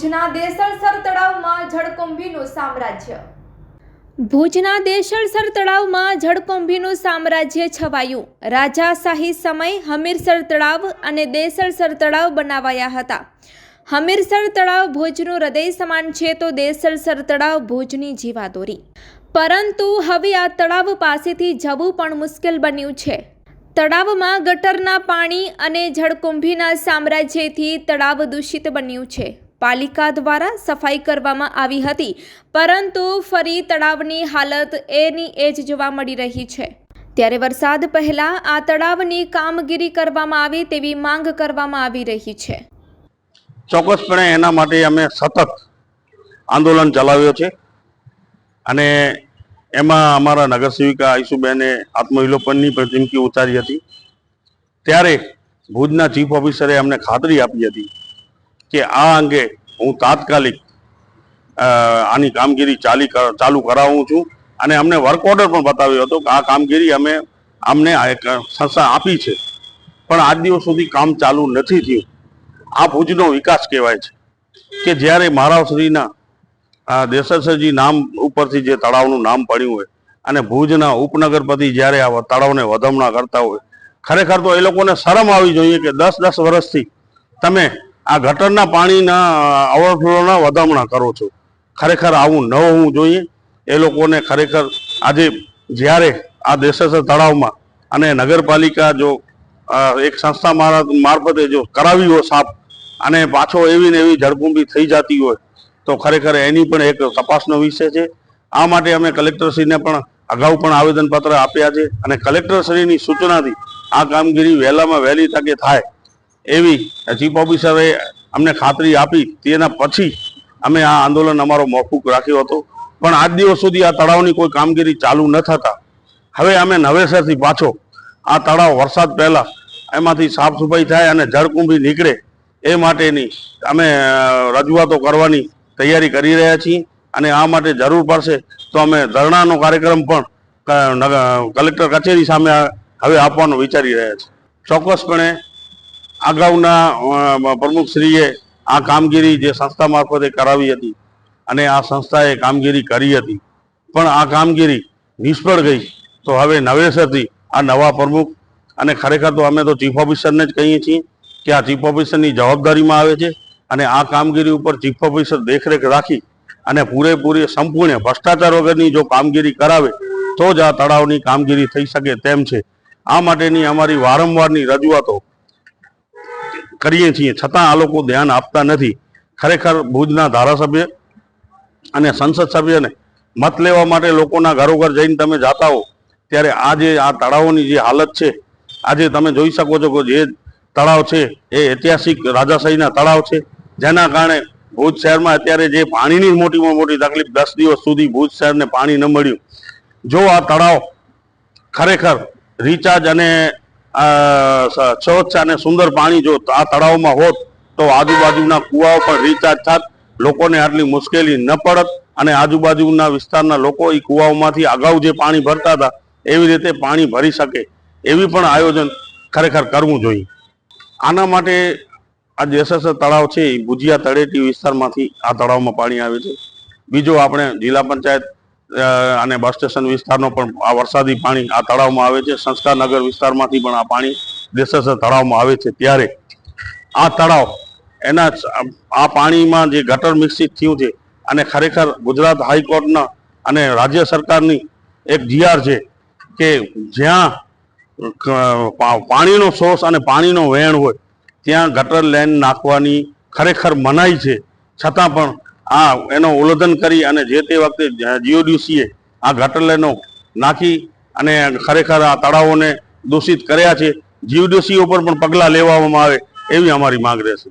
ભુજના દેસલસર તળાવમાં જળકુંભીનું સામ્રાજ્ય. ભુજના દેશળસર તળાવમાં જળકુંભીનું સામ્રાજ્ય છવાયું. રાજાશાહી સમય હમીરસર તળાવ અને દેસળસર તળાવ બનાવાયા હતા. હમીરસર તળાવ ભુજનું હૃદય સમાન છે તો દેસળસર તળાવ ભુજની જીવાદોરી. પરંતુ હવે આ તળાવ પાસેથી જવું પણ મુશ્કેલ બન્યું છે. તળાવમાં ગટરના પાણી અને જળકુંભીના સામ્રાજ્યથી તળાવ દૂષિત બન્યું છે. પાલિકા દ્વારા સફાઈ કરવામાં આવી હતી. પરંતુ ફરી તળાવની હાલત એની એ જ જોવા મળી રહી છે. ત્યારે વરસાદ પહેલા આ તળાવની કામગીરી કરવામાં આવે તેવી માંગ કરવામાં આવી રહી છે. ચોક્કસપણે એના માટે અમે સતત આંદોલન ચલાવ્યો છે. અને એમાં અમારા નગરસેવિકા આયુષુબેને આત્મવિલોપનની પણ ચીમકી ઉતારી હતી. ત્યારે ભુજના ચીફ ઓફિસરે અમને ખાતરી આપી હતી કે આ અંગે હું તાત્કાલિક આની કામગીરી ચાલી ચાલુ કરાવું છું. અને અમને વર્ક ઓર્ડર પણ બતાવ્યો હતો કે આ કામગીરી અમે, અમને સંસ્થા આપી છે. પણ આજ દિવસ સુધી કામ ચાલુ નથી થયું. આ ભુજનો વિકાસ કહેવાય છે. કે જ્યારે મહારાવશ્રીના આ દેસરસરજી નામ ઉપરથી જે તળાવનું નામ પડ્યું હોય અને ભુજના ઉપનગરપતિ જ્યારે આ તળાવને વધમણા કરતા હોય, ખરેખર તો એ લોકોને શરમ આવી જોઈએ કે દસ દસ વર્ષથી તમે આ ગટરના પાણીના ઓવરફ્લોના વધામણા કરો છો. ખરેખર આવું ન હોવું જોઈએ. એ લોકોને ખરેખર આજે જ્યારે આ દેશેસર તળાવમાં અને નગરપાલિકા જો એક સંસ્થા મારા- મારફતે જો કરાવી હોય સાફ અને પાછો એવી ને એવી જળકુંભી થઈ જતી હોય, તો ખરેખર એની પણ એક તપાસનો વિષય છે. આ માટે અમે કલેક્ટરશ્રીને પણ અગાઉ પણ આવેદનપત્ર આપ્યા છે અને કલેક્ટરશ્રીની સૂચનાથી આ કામગીરી વહેલામાં વહેલી તકે થાય. એવી ચીફ ઓફિસરે અમને ખાતરી આપી. તેના પછી અમે આ આંદોલન અમારો મોકૂફ રાખ્યો હતો. પણ આજ દિવસ સુધી આ તળાવની કોઈ કામગીરી ચાલુ ન થતા. હવે અમે નવેસરથી પાછો આ તળાવ વરસાદ પહેલાં એમાંથી સાફ સફાઈ થાય અને જળકુંભી નીકળે એ માટેની અમે રજૂઆતો કરવાની તૈયારી કરી રહ્યા છીએ. અને આ માટે જરૂર પડશે તો અમે ધરણાનો કાર્યક્રમ પણ કલેક્ટર કચેરી સામે હવે આપવાનું વિચારી રહ્યા છીએ. ચોક્કસપણે અગાઉના પ્રમુખશ્રીએ આ કામગીરી જે સંસ્થા મારફતે કરાવી હતી અને આ સંસ્થાએ કામગીરી કરી હતી, પણ આ કામગીરી નિષ્ફળ ગઈ. તો હવે નવેસરથી આ નવા પ્રમુખ અને ખરેખર તો અમે તો ચીફ ઓફિસરને જ કહીએ છીએ કે આ ચીફ ઓફિસરની જવાબદારીમાં આવે છે અને આ કામગીરી ઉપર ચીફ ઓફિસર દેખરેખ રાખી અને પૂરેપૂરી સંપૂર્ણ ભ્રષ્ટાચાર વગરની જો કામગીરી કરાવે, તો જ આ તળાવની કામગીરી થઈ શકે તેમ છે. આ માટેની અમારી વારંવારની રજૂઆતો કરીએ છીએ, છતાં આ લોકો ધ્યાન આપતા નથી. ખરેખર ભુજના ધારાસભ્ય અને સંસદ સભ્યને મત લેવા માટે લોકોના ઘરોઘર જઈને તમે જાતા હો, ત્યારે આ જે આ તળાવોની જે હાલત છે, આજે તમે જોઈ શકો છો કે જે તળાવ છે, એ ઐતિહાસિક રાજાશાહીના તળાવ છે, જેના કારણે ભુજ શહેરમાં અત્યારે જે પાણીની મોટીમાં મોટી તકલીફ દસ દિવસ સુધી ભુજ શહેરને પાણી ન મળ્યું. જો આ તળાવ ખરેખર રિચાર્જ અને સ્વચ્છ અને સુંદર પાણી જો આ તળાવમાં હોત તો આજુબાજુના કુવાઓ પણ રિચાર્જ થાત. લોકોને આટલી મુશ્કેલી ન પડત અને આજુબાજુના વિસ્તારના લોકો એ કુવાઓમાંથી અગાઉ જે પાણી ભરતા હતા, એવી રીતે પાણી ભરી શકે. એવી પણ આયોજન ખરેખર કરવું જોઈએ. આના માટે આ જેસસર તળાવ છે એ ભુજિયા તળેટી વિસ્તારમાંથી આ તળાવમાં પાણી આવે છે. બીજો આપણે જિલ્લા પંચાયત અને બસ સ્ટેશન વિસ્તારનો પણ આ વરસાદી પાણી આ તળાવમાં આવે છે. સંસ્કારનગર વિસ્તારમાંથી પણ આ પાણી દેસર તળાવમાં આવે છે. ત્યારે આ તળાવ એના આ પાણીમાં જે ગટર મિક્સિત થયું છે અને ખરેખર ગુજરાત હાઈકોર્ટના અને રાજ્ય સરકારની એક જીઆર છે કે જ્યાં પાણીનો સોર્સ અને પાણીનો વહેણ હોય, ત્યાં ગટર લાઈન નાખવાની ખરેખર મનાઈ છે. છતાં પણ આ એનો ઉલ્લંઘન કરી અને જે તે વખતે જીઓડીસીએ આ ગટરલેનો નાખી અને ખરેખર આ તળાવોને દૂષિત કર્યા છે. જીઓડીસી ઉપર પણ પગલાં લેવામાં આવે એવી અમારી માંગ રહેશે.